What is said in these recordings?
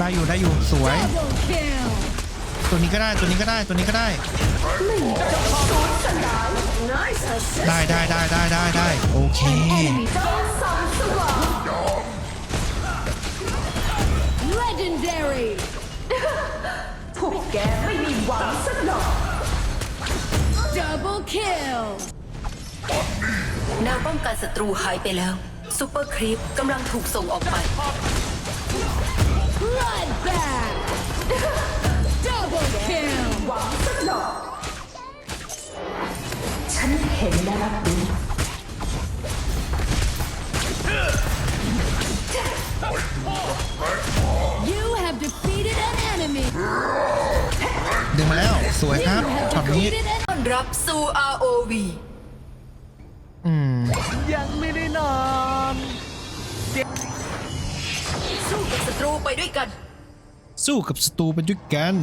ได้อยู่ได้อยู่สวย Double kill. ตัวนี้ก็ได้ตัวนี้ก็ได้ตัวนี้ก็ได้ Nice assist. ได้ได้ได้ได้ได้ได้โอเค Enemy จงส่องสว่าง legendary. พวกแกไม่มีหวังสักหน่อย Double kill. แนวป้องกันศัตรูหายไปแล้วซูเปอร์ครีปกำลังถูกส่งออกไป Bloodbath. Double kill. หวังสักหน่อยฉันเห็นและรับรู้ You have defeated an enemy. ดึงมาแล้วสวยครับ You have ช็อตนี้ defeated an ต้อนรับสู่ ROV อืมยังไม่ได้นอน สู้กับศัตรูไปด้วยกัน สู้กับศัตรูไปด้วยกัน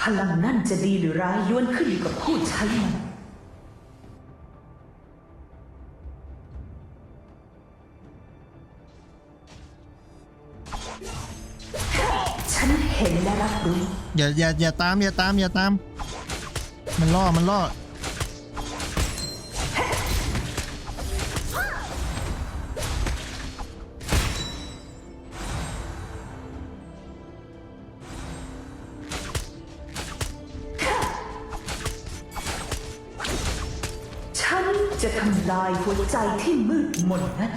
พลังนั่นจะดีหรือร้ายล้วนขึ้นอยู่กับผู้ใช้มันฉันเห็นและรับรู้อย่าอย่าอย่าตามอย่าตามอย่าตาม มันล่อมันล่อ จะทำลายหัวใจที่มืดมนนั้น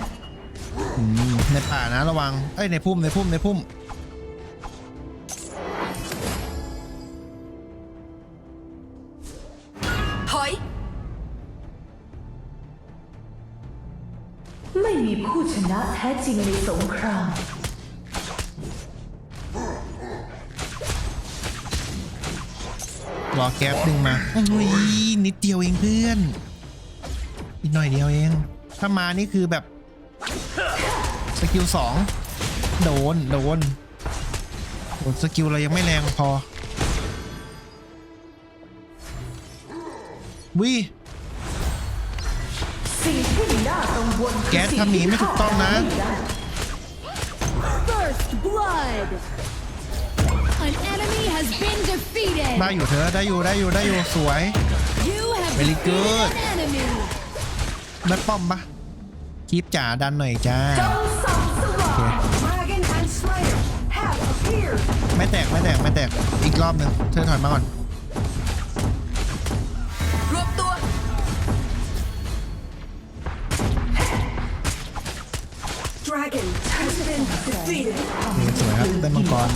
อืมในป่านะระวัง เอ้ยในพุ่มในพุ่มในพุ่ม ถอย ไม่มีผู้ชนะแท้จริงในสงคราม รอแก๊ปดึงมาอุ้ยนิดเดียวเองเพื่อน อีกหน่อยเดียวเอง ถ้ามานี่คือแบบ สกิลสองโดน โดนโดนสกิลเรายังไม่แรงพอวิสิ่งที่น่ากังวลคือแก๊สทำหนีไม่ถูกต้องนะสิ่ที่เข้าไปไม่ได้ first blood. An enemy has been defeated. ได้อยู่เธอ ได้อยู่ ได้อยู่ ได้อยู่ สวย You have Very defeated good. An enemy. แม่ป้อมปะคลิปจ๋าดันหน่อยจ้าจงส่องสว่าง Dragon and Slayer have appeared. ไม่แตกไม่แตกไม่แตกอีกรอบหนึ่งเธอถอยมาก่อนรวมตัว Dragon has been defeated นี่สวยครับได้มังกร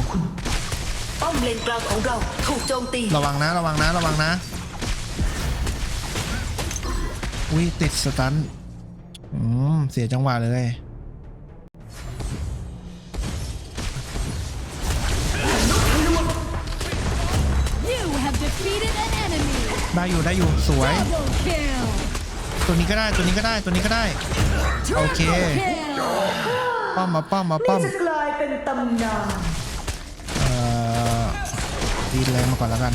ป้อมเลนกลางของเราถูกโจมตี ระวังนะระวังนะระวังนะ อุ้ยติดสตันอืมเสียจังหวะเลย You have defeated an enemy. ได้อยู่ได้อยู่สวย Double kill. ตัวนี้ก็ได้ตัวนี้ก็ได้ตัวนี้ก็ได้ Triple Okay. kill. ป้อมมาป้อมมาป้อมจะกลายเป็นตำนานเอ่อตีแรงมาก่อนแล้วกัน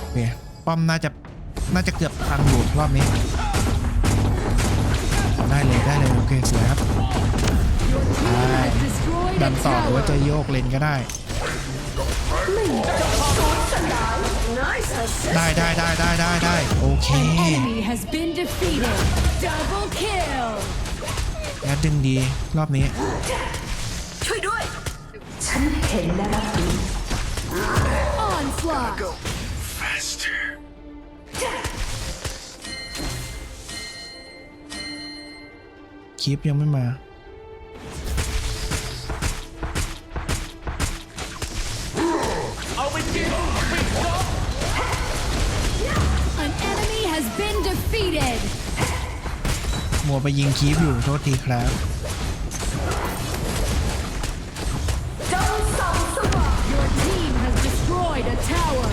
โอเคป้อมน่าจะ น่าจะเกือบพังอยู่รอบนี้ ได้เลยได้เลยโอเคสวยครับ Has destroyed ดั a นต่อหรือว่าจะ tower. โยกเลนก็ได้ Nice assist ได้ได้ได้ได้ได้ได้โอเค An enemy has been defeated. Double kill. แอดดึงดีรอบนี้ ช่วยด้วย ฉันเห็นและรับรู้ Onslaught. คลิปยังไม่มา เอาไปกินปิดจ็อบ An enemy has been defeated. มัวไปยิงคลิปอยู่โทษทีครับจงส่องสว่าง Your team has destroyed a tower.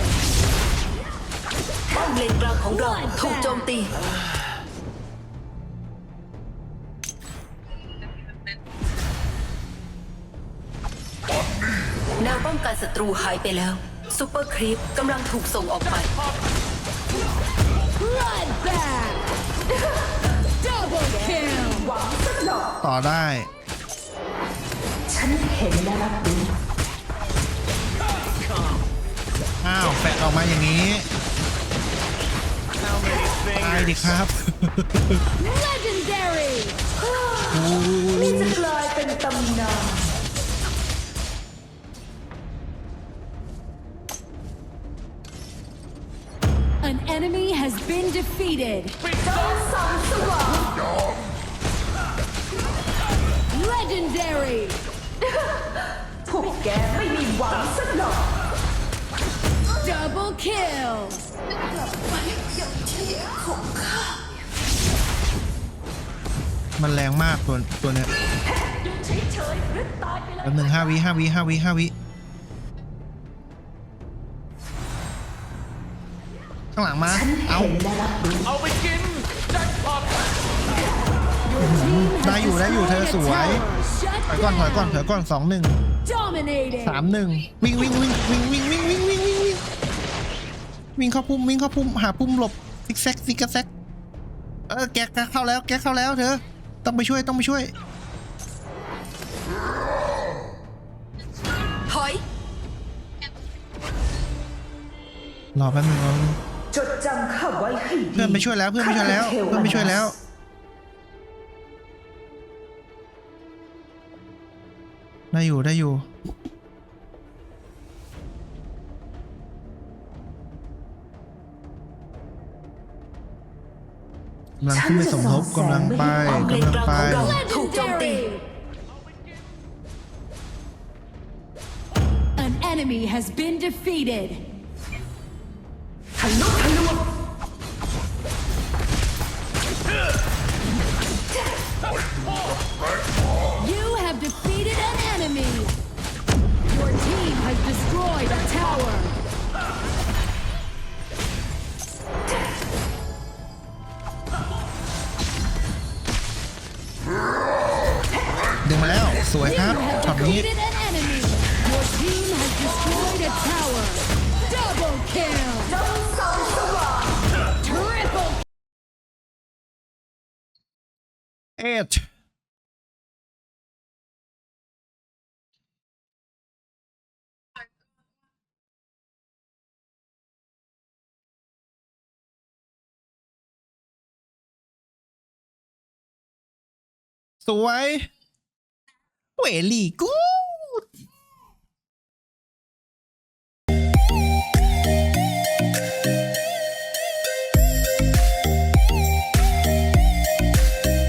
ป้อมเลนกลางของเราถูกโจมตี องกันศัตรูหายไปแล้วซูเปอร์ครีปกำลังถูกส่งออกไป Bloodbath. Double kill. หวังสักหน่อยต่อได้ ฉันเห็นและรับรู้อ้าวแฟดออกมาอย่างนี้ How many ตาย fingers? ดิครับ Legendary! นี่จะกลายเป็นตำนาน has been defeated. Legendary! พวกแกไม่มีหวังสักหน่อย Double kill! มันแรงมากตัวตัวเนี้ยแป๊บหนึ่งห้าวิห้าวิห้าวิห้าวิ ข้างหลังมา เอาเห็นและรับรู้เอาไปกินแจ็คพอตได้อยู่ได้อยู่เธอสวย Shut ถอยก่อนถอยก่อนถอย down. ก่อนสองหนึ่ง Dominating! สามหนึ่งวิ่งวิ่งวิ่งวิ่งวิ่งวิ่งวิ่งวิ่งวิ่งวิ่งวิ่งเข้าพุ่มวิ่งเข้าพุ่มหาพุ่มหลบซิกแซกซิกแซกเออแกแกเข้าแล้วแกเข้าแล้วเธอต้องไปช่วยต้องไปช่วยถอยรอแป๊บนึงรอแป๊บนึง จดจำข้าไว้ให้ดีเพื่อนไปช่วยแล้วเพื่อนไปช่วยแล้วข้าเพื่อนไปช่วยแล้ว ได้อยู่ได้อยู่ กำลังขึ้นไปสมทบกำลังไปป้อมเลนกำลังกลางไปของเราถูกโจมตี Legendary! An enemy has been defeated. ทะลุทะลวง You have defeated an enemy. Your team has destroyed a tower. ดึงมาแล้ว สวย You ครับ have ช็อตนี้ defeated an enemy. Your team has destroyed a tower. Ant So why? Well,